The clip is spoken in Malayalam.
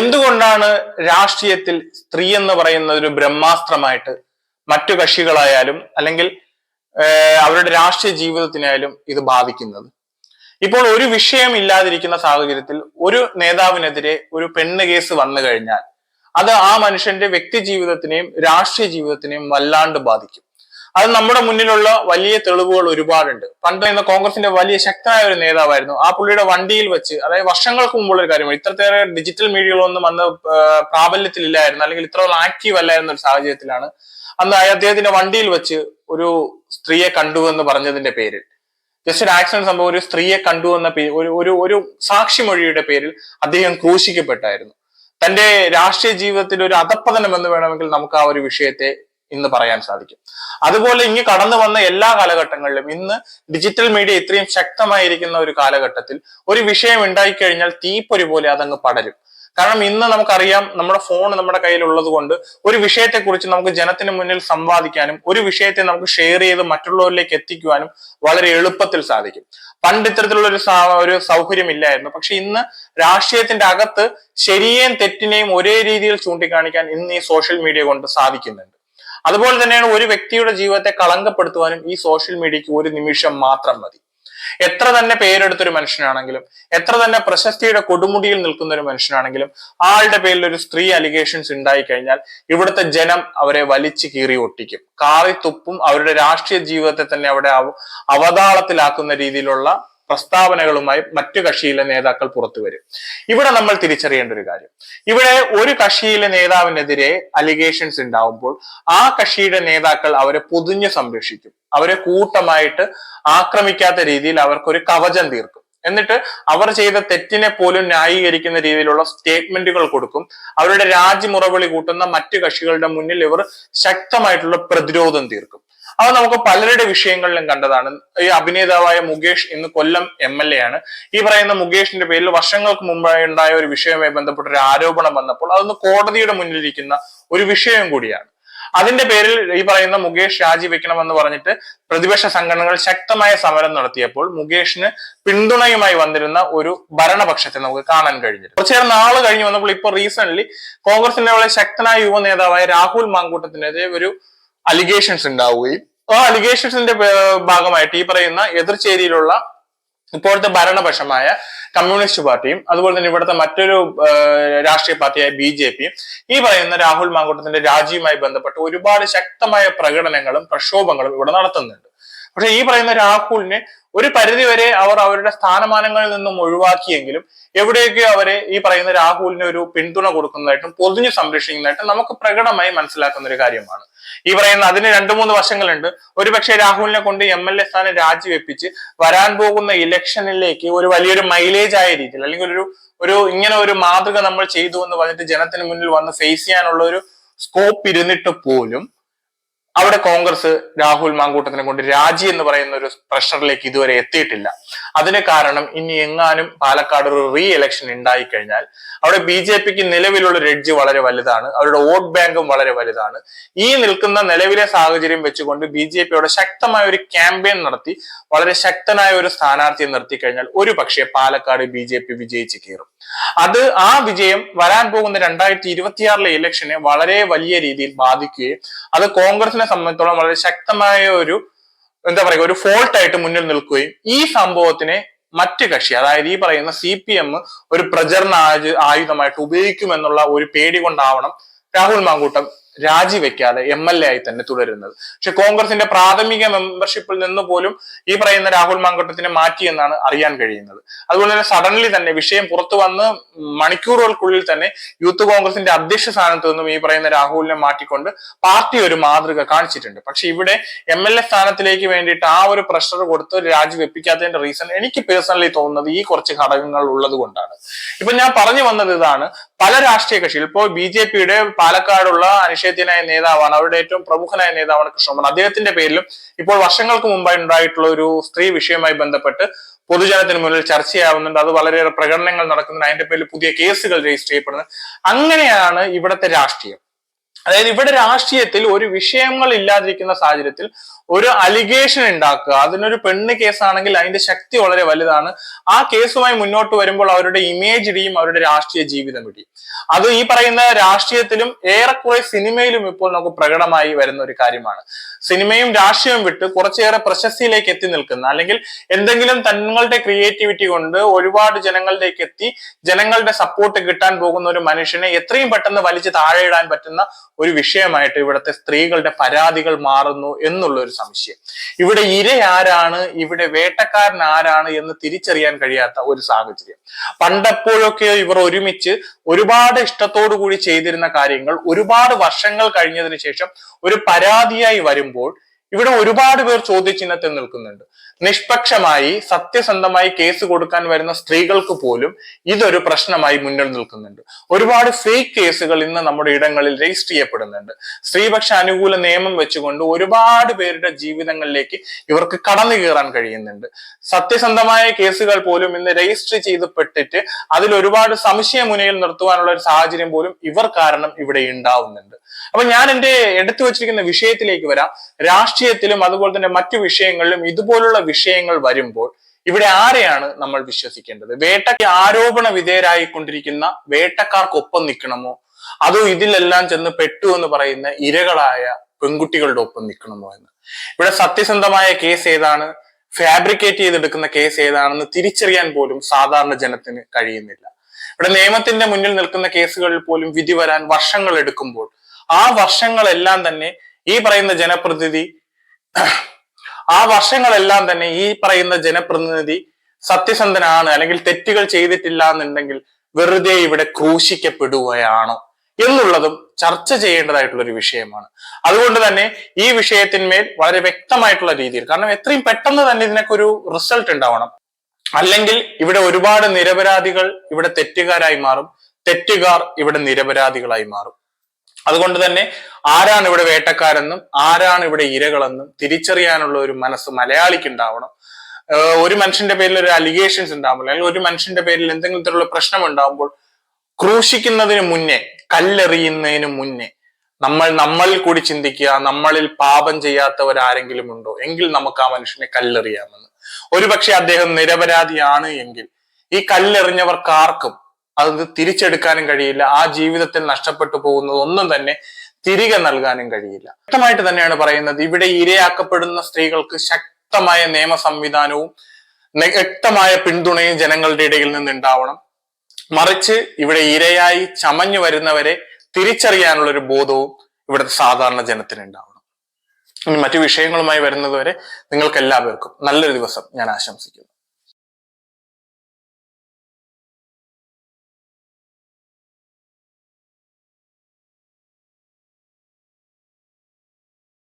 എന്തുകൊണ്ടാണ് രാഷ്ട്രീയത്തിൽ സ്ത്രീ എന്ന് പറയുന്ന ഒരു ബ്രഹ്മാസ്ത്രമായിട്ട് മറ്റു കക്ഷികളായാലും അല്ലെങ്കിൽ അവരുടെ രാഷ്ട്രീയ ജീവിതത്തിനായാലും ഇത് ബാധിക്കുന്നത്? ഇപ്പോൾ ഒരു വിഷയം ഇല്ലാതിരിക്കുന്ന സാഹചര്യത്തിൽ ഒരു നേതാവിനെതിരെ ഒരു പെണ്ണ് കേസ് വന്നു കഴിഞ്ഞാൽ അത് ആ മനുഷ്യന്റെ വ്യക്തി ജീവിതത്തിനെയും രാഷ്ട്രീയ ജീവിതത്തിനെയും വല്ലാണ്ട് ബാധിക്കും. അത് നമ്മുടെ മുന്നിലുള്ള വലിയ തെളിവുകൾ ഒരുപാടുണ്ട്. പണ്ട് ഇന്ന് കോൺഗ്രസിന്റെ വലിയ ശക്തനായ ഒരു നേതാവായിരുന്നു. ആ പുള്ളിയുടെ വണ്ടിയിൽ വെച്ച് അതായത് വർഷങ്ങൾക്ക് മുമ്പുള്ള ഒരു കാര്യമാണ്. ഇത്രത്തേറെ ഡിജിറ്റൽ മീഡിയകളൊന്നും അന്ന് പ്രാബല്യത്തിലില്ലായിരുന്നു. അല്ലെങ്കിൽ ഇത്ര ആക്റ്റീവ് അല്ലായിരുന്ന ഒരു സാഹചര്യത്തിലാണ്. അന്ന് അദ്ദേഹത്തിന്റെ വണ്ടിയിൽ വെച്ച് ഒരു സ്ത്രീയെ കണ്ടു എന്ന് പറഞ്ഞതിന്റെ പേരിൽ. ജസ്റ്റ് ഒരു ആക്സിഡന്റ് സംഭവം. ഒരു സ്ത്രീയെ കണ്ടു എന്ന ഒരു ഒരു ഒരു സാക്ഷിമൊഴിയുടെ പേരിൽ അദ്ദേഹം ക്രൂശിക്കപ്പെട്ടായിരുന്നു. തന്റെ രാഷ്ട്രീയ ജീവിതത്തിൽ ഒരു അധപ്പതനം എന്ന് വേണമെങ്കിൽ നമുക്ക് ആ ഒരു വിഷയത്തെ ഇന്ന് പറയാൻ സാധിക്കും. അതുപോലെ ഇങ്ങ് കടന്നു വന്ന എല്ലാ കാലഘട്ടങ്ങളിലും ഇന്ന് ഡിജിറ്റൽ മീഡിയ ഇത്രയും ശക്തമായിരിക്കുന്ന ഒരു കാലഘട്ടത്തിൽ ഒരു വിഷയം ഉണ്ടായിക്കഴിഞ്ഞാൽ തീപ്പൊരി പോലെ അതങ്ങ് പടരും. കാരണം ഇന്ന് നമുക്കറിയാം നമ്മുടെ ഫോൺ നമ്മുടെ കയ്യിൽ ഉള്ളത് കൊണ്ട് ഒരു വിഷയത്തെക്കുറിച്ച് നമുക്ക് ജനത്തിന് മുന്നിൽ സംവാദിക്കാനും ഒരു വിഷയത്തെ നമുക്ക് ഷെയർ ചെയ്ത് മറ്റുള്ളവരിലേക്ക് എത്തിക്കുവാനും വളരെ എളുപ്പത്തിൽ സാധിക്കും. പണ്ട് ഇത്തരത്തിലുള്ള ഒരു ഒരു സൗകര്യം ഇല്ലായിരുന്നു പക്ഷെ ഇന്ന് രാഷ്ട്രീയത്തിന്റെ അകത്ത് ശരിയെയും തെറ്റിനെയും ഒരേ രീതിയിൽ ചൂണ്ടിക്കാണിക്കാൻ ഇന്ന് ഈ സോഷ്യൽ മീഡിയ കൊണ്ട് സാധിക്കുന്നുണ്ട്. അതുപോലെ തന്നെയാണ് ഒരു വ്യക്തിയുടെ ജീവിതത്തെ കളങ്കപ്പെടുത്തുവാനും ഈ സോഷ്യൽ മീഡിയക്ക് ഒരു നിമിഷം മാത്രം മതി. എത്ര തന്നെ പേരെടുത്തൊരു മനുഷ്യനാണെങ്കിലും എത്ര തന്നെ പ്രശസ്തിയുടെ കൊടുമുടിയിൽ നിൽക്കുന്ന ഒരു മനുഷ്യനാണെങ്കിലും ആളുടെ പേരിൽ ഒരു സ്ത്രീ അലിഗേഷൻസ് ഉണ്ടായി കഴിഞ്ഞാൽ ഇവിടുത്തെ ജനം അവരെ വലിച്ചു കീറി ഒട്ടിക്കും. കാറി തുപ്പും അവരുടെ രാഷ്ട്രീയ ജീവിതത്തെ തന്നെ അവിടെ അവ- അവതാളത്തിലാക്കുന്ന രീതിയിലുള്ള പ്രസ്താവനകളുമായി മറ്റു കക്ഷിയിലെ നേതാക്കൾ പുറത്തു വരും. ഇവിടെ നമ്മൾ തിരിച്ചറിയേണ്ട ഒരു കാര്യം. ഇവിടെ ഒരു കക്ഷിയിലെ നേതാവിനെതിരെ അലിഗേഷൻസ് ഉണ്ടാവുമ്പോൾ ആ കക്ഷിയുടെ നേതാക്കൾ അവരെ പൊതിഞ്ഞു സംരക്ഷിക്കും. അവരെ കൂട്ടമായിട്ട് ആക്രമിക്കാത്ത രീതിയിൽ അവർക്കൊരു കവചം തീർക്കും. എന്നിട്ട് അവർ ചെയ്ത തെറ്റിനെ പോലും ന്യായീകരിക്കുന്ന രീതിയിലുള്ള സ്റ്റേറ്റ്മെന്റുകൾ കൊടുക്കും. അവരുടെ രാജ്യമുറവിളി കൂട്ടുന്ന മറ്റു കക്ഷികളുടെ മുന്നിൽ ഇവർ ശക്തമായിട്ടുള്ള പ്രതിരോധം തീർക്കും. അത് നമുക്ക് പലരുടെ വിഷയങ്ങളിലും കണ്ടതാണ്. ഈ അഭിനേതാവായ മുകേഷ് ഇന്ന് കൊല്ലം എം എൽ എ ആണ് ഈ പറയുന്ന മുകേഷിന്റെ പേരിൽ വർഷങ്ങൾക്ക് മുമ്പായി ഉണ്ടായ ഒരു വിഷയവുമായി ബന്ധപ്പെട്ട ഒരു ആരോപണം വന്നപ്പോൾ അതൊന്ന് കോടതിയുടെ മുന്നിലിരിക്കുന്ന ഒരു വിഷയം കൂടിയാണ്. അതിന്റെ പേരിൽ ഈ പറയുന്ന മുകേഷ് രാജിവെക്കണമെന്ന് പറഞ്ഞിട്ട് പ്രതിപക്ഷ സംഘടനകൾ ശക്തമായ സമരം നടത്തിയപ്പോൾ മുകേഷിന് പിന്തുണയുമായി വന്നിരുന്ന ഒരു ഭരണപക്ഷത്തെ നമുക്ക് കാണാൻ കഴിഞ്ഞിരുന്നു. കുറച്ചേറെ നാൾ കഴിഞ്ഞ് വന്നപ്പോൾ ഇപ്പോൾ റീസെന്റ് കോൺഗ്രസിന്റെ വളരെ ശക്തനായ യുവ നേതാവായ രാഹുൽ മാങ്കൂട്ടത്തിനെതിരെ ഒരു അലിഗേഷൻസ് ഉണ്ടാവുകയും ആ അലിഗേഷൻസിന്റെ ഭാഗമായിട്ട് ഈ പറയുന്ന എതിർചേരിയിലുള്ള ഇപ്പോഴത്തെ ഭരണപക്ഷമായ കമ്മ്യൂണിസ്റ്റ് പാർട്ടിയും അതുപോലെ തന്നെ ഇവിടുത്തെ മറ്റൊരു രാഷ്ട്രീയ പാർട്ടിയായ ബി ജെ പിയും ഈ പറയുന്ന രാഹുൽ മാങ്കൂട്ടത്തിന്റെ രാജിയുമായി ബന്ധപ്പെട്ട് ഒരുപാട് ശക്തമായ പ്രകടനങ്ങളും പ്രക്ഷോഭങ്ങളും ഇവിടെ നടത്തുന്നുണ്ട്. പക്ഷെ ഈ പറയുന്ന രാഹുലിനെ ഒരു പരിധിവരെ അവർ അവരുടെ സ്ഥാനമാനങ്ങളിൽ നിന്നും ഒഴിവാക്കിയെങ്കിലും എവിടെയൊക്കെ അവരെ ഈ പറയുന്ന രാഹുലിന് ഒരു പിന്തുണ കൊടുക്കുന്നതായിട്ടും പൊതിഞ്ഞു സംരക്ഷിക്കുന്നതായിട്ടും നമുക്ക് പ്രകടമായി മനസ്സിലാക്കുന്ന ഒരു കാര്യമാണ്. ഈ പറയുന്ന അതിന് രണ്ടു മൂന്ന് വശങ്ങളുണ്ട്. ഒരുപക്ഷെ രാഹുലിനെ കൊണ്ട് എം എൽ എ സ്ഥാനം രാജിവെപ്പിച്ച് വരാൻ പോകുന്ന ഇലക്ഷനിലേക്ക് ഒരു വലിയൊരു മൈലേജ് ആയ രീതിയിൽ അല്ലെങ്കിൽ ഒരു ഒരു ഇങ്ങനെ ഒരു മാതൃക നമ്മൾ ചെയ്തു എന്ന് പറഞ്ഞിട്ട് ജനത്തിന് മുന്നിൽ വന്ന് ഫേസ് ചെയ്യാനുള്ള ഒരു സ്കോപ്പ് ഇരുന്നിട്ട് പോലും അവിടെ കോൺഗ്രസ് രാഹുൽ മാങ്കൂട്ടത്തിനെ കൊണ്ട് രാജി എന്ന് പറയുന്ന ഒരു പ്രഷറിലേക്ക് ഇതുവരെ എത്തിയിട്ടില്ല. അതിന് കാരണം ഇനി എങ്ങാനും പാലക്കാട് ഒരു റീ ഇലക്ഷൻ ഉണ്ടായി കഴിഞ്ഞാൽ അവിടെ ബി ജെ പിക്ക് നിലവിലുള്ള ഒരു എഡ്ജ് വളരെ വലുതാണ്. അവരുടെ വോട്ട് ബാങ്കും വളരെ വലുതാണ്. ഈ നിൽക്കുന്ന നിലവിലെ സാഹചര്യം വെച്ചുകൊണ്ട് ബി ജെ പിയുടെ ശക്തമായ ഒരു ക്യാമ്പയിൻ നടത്തി വളരെ ശക്തനായ ഒരു സ്ഥാനാർത്ഥിയെ നിർത്തി കഴിഞ്ഞാൽ ഒരു പക്ഷേ പാലക്കാട് ബി ജെ പി വിജയിച്ച് കയറും. അത് ആ വിജയം വരാൻ പോകുന്ന രണ്ടായിരത്തി ഇരുപത്തിയാറിലെ ഇലക്ഷനെ വളരെ വലിയ രീതിയിൽ ബാധിക്കുകയും അത് കോൺഗ്രസിനെ സംബന്ധിച്ചോളം വളരെ ശക്തമായ ഒരു എന്താ പറയുക ഒരു ഫോൾട്ട് ആയിട്ട് മുന്നിൽ നിൽക്കുകയും ഈ സംഭവത്തിനെ മറ്റു കക്ഷി അതായത് ഈ പറയുന്ന സി പി എം ഒരു പ്രചരണ ആയു- ആയുധമായിട്ട് ഉപയോഗിക്കുമെന്നുള്ള ഒരു പേടി കൊണ്ടാവണം രാഹുൽ മാങ്കൂട്ടം രാജിവെക്കാതെ എം എൽ എ ആയി തന്നെ തുടരുന്നത്. പക്ഷെ കോൺഗ്രസിന്റെ പ്രാഥമിക മെമ്പർഷിപ്പിൽ നിന്ന് പോലും ഈ പറയുന്ന രാഹുൽ മാങ്കട്ടത്തിനെ മാറ്റി എന്നാണ് അറിയാൻ കഴിയുന്നത്. അതുപോലെ തന്നെ സഡൻലി തന്നെ വിഷയം പുറത്തു വന്ന് മണിക്കൂറുകൾക്കുള്ളിൽ തന്നെ യൂത്ത് കോൺഗ്രസിന്റെ അധ്യക്ഷ സ്ഥാനത്ത് നിന്നും ഈ പറയുന്ന രാഹുലിനെ മാറ്റിക്കൊണ്ട് പാർട്ടി ഒരു മാതൃക കാണിച്ചിട്ടുണ്ട്. പക്ഷെ ഇവിടെ എം എൽ എ സ്ഥാനത്തിലേക്ക് വേണ്ടിയിട്ട് ആ ഒരു പ്രഷർ കൊടുത്ത് രാജിവെപ്പിക്കാത്തതിന്റെ റീസൺ എനിക്ക് പേഴ്സണലി തോന്നുന്നത് ഈ കുറച്ച് ഘടകങ്ങൾ ഉള്ളത് കൊണ്ടാണ്. ഇപ്പൊ ഞാൻ പറഞ്ഞു വന്നത് ഇതാണ് പല രാഷ്ട്രീയ കക്ഷികൾ ഇപ്പോൾ ബി ജെ പിയുടെ പാലക്കാടുള്ള അനിഷേധ്യനായ നേതാവാണ്. അവരുടെ ഏറ്റവും പ്രമുഖനായ നേതാവാണ് കൃഷ്ണകുമാർ അദ്ദേഹത്തിന്റെ പേരിലും ഇപ്പോൾ വർഷങ്ങൾക്ക് മുമ്പായി ഉണ്ടായിട്ടുള്ള ഒരു സ്ത്രീ വിഷയവുമായി ബന്ധപ്പെട്ട് പൊതുജനത്തിന് മുന്നിൽ ചർച്ചയാവുന്നുണ്ട്. അത് വളരെയേറെ പ്രകടനങ്ങൾ നടക്കുന്നുണ്ട്. അതിന്റെ പേരിൽ പുതിയ കേസുകൾ രജിസ്റ്റർ ചെയ്യപ്പെടുന്നത് അങ്ങനെയാണ് ഇവിടുത്തെ രാഷ്ട്രീയം. അതായത് ഇവിടെ രാഷ്ട്രീയത്തിൽ ഒരു വിഷയങ്ങൾ ഇല്ലാതിരിക്കുന്ന സാഹചര്യത്തിൽ ഒരു അലിഗേഷൻ ഉണ്ടാക്കുക അതിനൊരു പെണ്ണ് കേസാണെങ്കിൽ അതിന്റെ ശക്തി വളരെ വലുതാണ്. ആ കേസുമായി മുന്നോട്ട് വരുമ്പോൾ അവരുടെ ഇമേജ് ഇടിയും അവരുടെ രാഷ്ട്രീയ ജീവിതം ഇടിയും അത് ഈ പറയുന്ന രാഷ്ട്രീയത്തിലും ഏറെക്കുറെ സിനിമയിലും ഇപ്പോൾ നമുക്ക് പ്രകടമായി വരുന്ന ഒരു കാര്യമാണ്. സിനിമയും രാഷ്ട്രീയവും വിട്ട് കുറച്ചേറെ പ്രശസ്തിയിലേക്ക് എത്തി നിൽക്കുന്ന അല്ലെങ്കിൽ എന്തെങ്കിലും തങ്ങളുടെ ക്രിയേറ്റിവിറ്റി കൊണ്ട് ഒരുപാട് ജനങ്ങളിലേക്ക് എത്തി ജനങ്ങളുടെ സപ്പോർട്ട് കിട്ടാൻ പോകുന്ന ഒരു മനുഷ്യനെ എത്രയും പെട്ടെന്ന് വലിച്ചു താഴെയിടാൻ പറ്റുന്ന ഒരു വിഷയമായിട്ട് ഇവിടുത്തെ സ്ത്രീകളുടെ പരാതികൾ മാറുന്നു എന്നുള്ള ഒരു സംശയം. ഇവിടെ ഇര ആരാണ് ഇവിടെ വേട്ടക്കാരൻ ആരാണ് എന്ന് തിരിച്ചറിയാൻ കഴിയാത്ത ഒരു സാഹചര്യം. പണ്ടെപ്പോഴൊക്കെ ഇവർ ഒരുമിച്ച് ഒരുപാട് ഇഷ്ടത്തോടു കൂടി ചെയ്തിരുന്ന കാര്യങ്ങൾ ഒരുപാട് വർഷങ്ങൾ കഴിഞ്ഞതിന് ശേഷം ഒരു പരാതിയായി വരുമ്പോൾ ഇവിടെ ഒരുപാട് പേർ ചോദ്യചിഹ്നത്തിൽ നിൽക്കുന്നുണ്ട്. നിഷ്പക്ഷമായി സത്യസന്ധമായി കേസ് കൊടുക്കാൻ വരുന്ന സ്ത്രീകൾക്ക് പോലും ഇതൊരു പ്രശ്നമായി മുന്നിൽ നിൽക്കുന്നുണ്ട്. ഒരുപാട് ഫേക്ക് കേസുകൾ ഇന്ന് നമ്മുടെ ഇടങ്ങളിൽ രജിസ്റ്റർ ചെയ്യപ്പെടുന്നുണ്ട്. സ്ത്രീപക്ഷ അനുകൂല നിയമം വെച്ചുകൊണ്ട് ഒരുപാട് പേരുടെ ജീവിതങ്ങളിലേക്ക് ഇവർക്ക് കടന്നു കയറാൻ കഴിയുന്നുണ്ട്. സത്യസന്ധമായ കേസുകൾ പോലും ഇന്ന് രജിസ്റ്റർ ചെയ്തപ്പെട്ടിട്ട് അതിൽ ഒരുപാട് സംശയമുനയിൽ നിർത്തുവാനുള്ള ഒരു സാഹചര്യം പോലും ഇവർ കാരണം ഇവിടെ ഉണ്ടാവുന്നുണ്ട്. അപ്പൊ ഞാൻ എന്റെ എടുത്തു വച്ചിരിക്കുന്ന വിഷയത്തിലേക്ക് വരാം. രാഷ്ട്രീയത്തിലും അതുപോലെ തന്നെ മറ്റു വിഷയങ്ങളിലും ഇതുപോലുള്ള വിഷയങ്ങൾ വരുമ്പോൾ ഇവിടെ ആരെയാണ് നമ്മൾ വിശ്വസിക്കേണ്ടത്? വേട്ടയ്ക്ക് ആരോപണ വിധേയരായിക്കൊണ്ടിരിക്കുന്ന വേട്ടക്കാർക്കൊപ്പം നിൽക്കണമോ? അതോ ഇതിലെല്ലാം ചെന്ന് പെട്ടു എന്ന് പറയുന്ന ഇരകളായ പെൺകുട്ടികളുടെ ഒപ്പം നിൽക്കണമോ എന്ന്? ഇവിടെ സത്യസന്ധമായ കേസ് ഏതാണ്? ഫാബ്രിക്കേറ്റ് ചെയ്തെടുക്കുന്ന കേസ് ഏതാണെന്ന് തിരിച്ചറിയാൻ പോലും സാധാരണ ജനത്തിന് കഴിയുന്നില്ല. ഇവിടെ നിയമത്തിന്റെ മുന്നിൽ നിൽക്കുന്ന കേസുകളിൽ പോലും വിധി വരാൻ വർഷങ്ങൾ എടുക്കുമ്പോൾ ആ വർഷങ്ങളെല്ലാം തന്നെ ഈ പറയുന്ന ജനപ്രതിനിധി ആ വർഷങ്ങളെല്ലാം തന്നെ ഈ പറയുന്ന ജനപ്രതിനിധി സത്യസന്ധനാണ് അല്ലെങ്കിൽ തെറ്റുകൾ ചെയ്തിട്ടില്ല എന്നുണ്ടെങ്കിൽ വെറുതെ ഇവിടെ ക്രൂശിക്കപ്പെടുകയാണോ എന്നുള്ളതും ചർച്ച ചെയ്യേണ്ടതായിട്ടുള്ള ഒരു വിഷയമാണ്. അതുകൊണ്ട് തന്നെ ഈ വിഷയത്തിന്മേൽ വളരെ വ്യക്തമായിട്ടുള്ള രീതിയിൽ കാരണം എത്രയും പെട്ടെന്ന് തന്നെ ഇതിനൊക്കെ ഒരു റിസൾട്ട് ഉണ്ടാവണം. അല്ലെങ്കിൽ ഇവിടെ ഒരുപാട് നിരപരാധികൾ ഇവിടെ തെറ്റുകാരായി മാറും തെറ്റുകാർ ഇവിടെ നിരപരാധികളായി മാറും. അതുകൊണ്ട് തന്നെ ആരാണ് ഇവിടെ വേട്ടക്കാരെന്നും ആരാണ് ഇവിടെ ഇരകളെന്നും തിരിച്ചറിയാനുള്ള ഒരു മനസ്സ് മലയാളിക്ക് ഉണ്ടാവണം ഒരു മനുഷ്യന്റെ പേരിൽ ഒരു അലിഗേഷൻസ് ഉണ്ടാകുമ്പോൾ അല്ലെങ്കിൽ ഒരു മനുഷ്യന്റെ പേരിൽ എന്തെങ്കിലും തരത്തിലുള്ള പ്രശ്നം ഉണ്ടാകുമ്പോൾ ക്രൂശിക്കുന്നതിന് മുന്നേ കല്ലെറിയുന്നതിന് മുന്നേ നമ്മൾ നമ്മളിൽ കൂടി ചിന്തിക്കുക നമ്മളിൽ പാപം ചെയ്യാത്തവരാരെങ്കിലും ഉണ്ടോ? എങ്കിൽ നമുക്ക് ആ മനുഷ്യനെ കല്ലെറിയാമെന്ന്. ഒരുപക്ഷെ അദ്ദേഹം നിരപരാധിയാണ് എങ്കിൽ ഈ കല്ലെറിഞ്ഞവർക്ക് ആർക്കും അത് തിരിച്ചെടുക്കാനും കഴിയില്ല. ആ ജീവിതത്തിൽ നഷ്ടപ്പെട്ടു പോകുന്നത് ഒന്നും തന്നെ തിരികെ നൽകാനും കഴിയില്ല. വ്യക്തമായിട്ട് തന്നെയാണ് പറയുന്നത്. ഇവിടെ ഇരയാക്കപ്പെടുന്ന സ്ത്രീകൾക്ക് ശക്തമായ നിയമ സംവിധാനവും വ്യക്തമായ പിന്തുണയും ജനങ്ങളുടെ ഇടയിൽ നിന്നുണ്ടാവണം. മറിച്ച് ഇവിടെ ഇരയായി ചമഞ്ഞു വരുന്നവരെ തിരിച്ചറിയാനുള്ള ഒരു ബോധവും ഇവിടുത്തെ സാധാരണ ജനത്തിന് ഉണ്ടാവണം മറ്റു വിഷയങ്ങളുമായി വരുന്നതുവരെ നിങ്ങൾക്ക് എല്ലാവർക്കും നല്ലൊരു ദിവസം ഞാൻ ആശംസിക്കുന്നു.